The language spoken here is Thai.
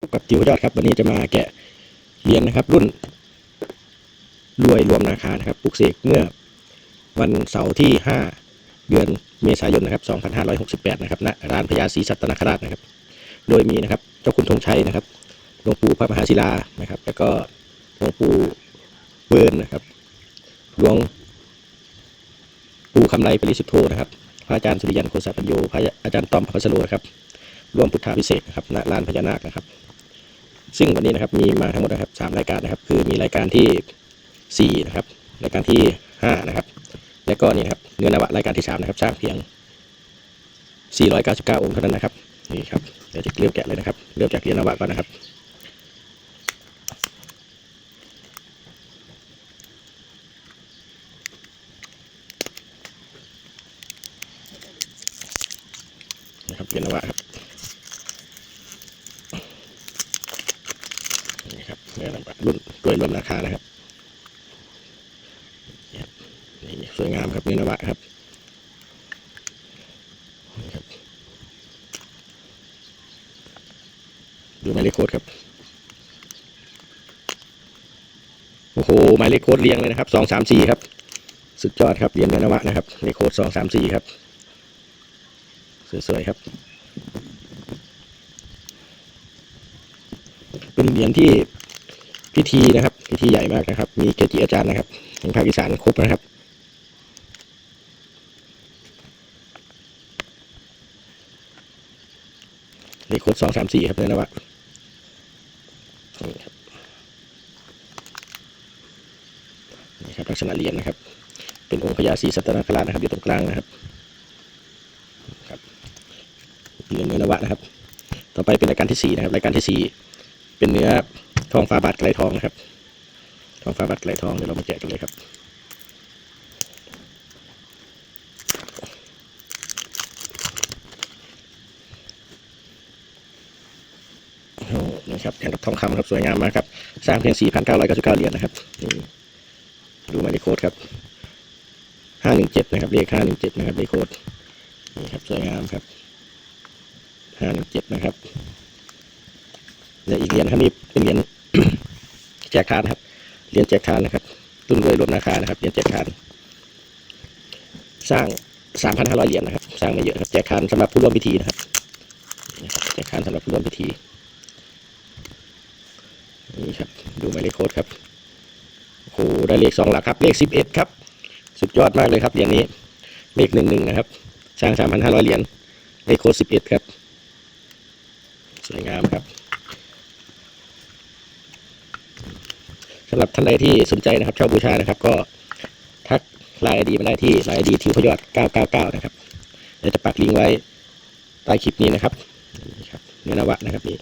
กับจิ๋วยอดครับ วันนี้จะมาแกะเหรียญนะครับ รุ่นรวยรวมนาคานะครับปลุกเสกเมื่อวันเสาร์ที่ 5 เดือนเมษายนนะครับ 2568 นะครับณร้านพญาศรีสัตนคราชนะครับ โดยมีนะครับเจ้าคุณธงชัยนะครับหลวงปู่พระมหาศิลานะครับ แล้วก็หลวงปู่เบิร์นนะครับหลวงปู่คำไรปริสุทธโธนะครับพระอาจารย์สุริยันโคสาปัญโยพระอาจารย์ต้อมพระพัสโลนะครับร่วมพุทธาพิเศษนะครับณลานพญานาคนะครับ ซึ่งวันนี้นะครับมีมาทั้งหมดนะครับสามรายการนะครับ คือมีรายการที่สี่นะครับ รายการที่ห้านะครับ แล้วก็นี่ครับเนื้อนวะรายการที่สามนะครับสร้างเพียง 499 องค์เท่านั้นนะครับนี่ครับเดี๋ยวจะเริ่มแกะเลยนะครับ เริ่มจากเหรียญนวะก่อนนะครับนะครับเหรียนวะครับ นี่ครับเนื้อลำบากรุ่นด้ วยรวมราคานะครับนี่ครับนี่สวยงามครับเนื้อนวะครับนี่ครับดูหมายเลขโค้ดครับ โอ้โหหมายเลขโค้ดเรียงเลยนะครับสองสามสี่ครับ สุดยอดครับเหรียญเนื้อนวะนะครับเลขโค้ดสองสามสี่ครับสวยๆครับเป็นเหรียญที่ พิธีนะครับ พิธีใหญ่มากนะครับ มีเกจิอาจารย์นะครับทางภาคอีสานครบนะครับเลขโคดสองสามสี่ครับเนี่ยนะวะนี่ครับนี่ครับลักษณะเหรียญนะครับ เป็นองค์พญาศรีสัตนคราชนะครับ อยู่ตรงกลางนะครับครับเหรียญเนื้อนวะนะครับ ต่อไปเป็นรายการที่สี่นะครับ รายการที่สี่เป็นเนื้อ ทองฟ้าบาทไกลทองนะครับ ทองฟ้าบาทไกลทองเดี๋ยวเรามาแกะกันเลยครับนี่ครับแทนกับทองคำครับสวยงามมากครับ สร้างเพียง 4,999 เหรียญนะครับดูหมายเลขโค้ดครับ 517 นะครับ เลข 517 นะครับเลขโค้ดนี่ครับสวยงามครับ 517 นะครับและอีกเหรียญครับนี่เป็นเหรียญ แจกทานครับเหรียญแจกทานนะครับรุ่นรวยรวมราคานะครับเหรียญแจกทาน สร้าง3,500เหรียญนะครับ สร้างไม่เยอะครับแจกทานสำหรับผู้ร่วมพิธีนะครับแจกทานสำหรับผู้ร่วมพิธีนี่ครับดูหมายเลขโค้ดครับโอ้โหได้เลขสองหลักครับ เลขสิบเอ็ดครับ สุดยอดมากเลยครับเหรียญนี้เลขหนึ่งหนึ่งนะครับ สร้างสามพันห้าร้อยเหรียญเลขโค้ดสิบเอ็ดครับ สวยงามครับ สำหรับท่านใดที่สนใจนะครับเช่าบูชานะครับ ก็ทักไลน์ดีมาได้ที่ไลน์ดีทิวพยอด 999 นะครับเดี๋ยวจะปักลิงก์ไว้ใต้คลิปนี้นะครับนี่ครับเนื้อนวะนะครับนี่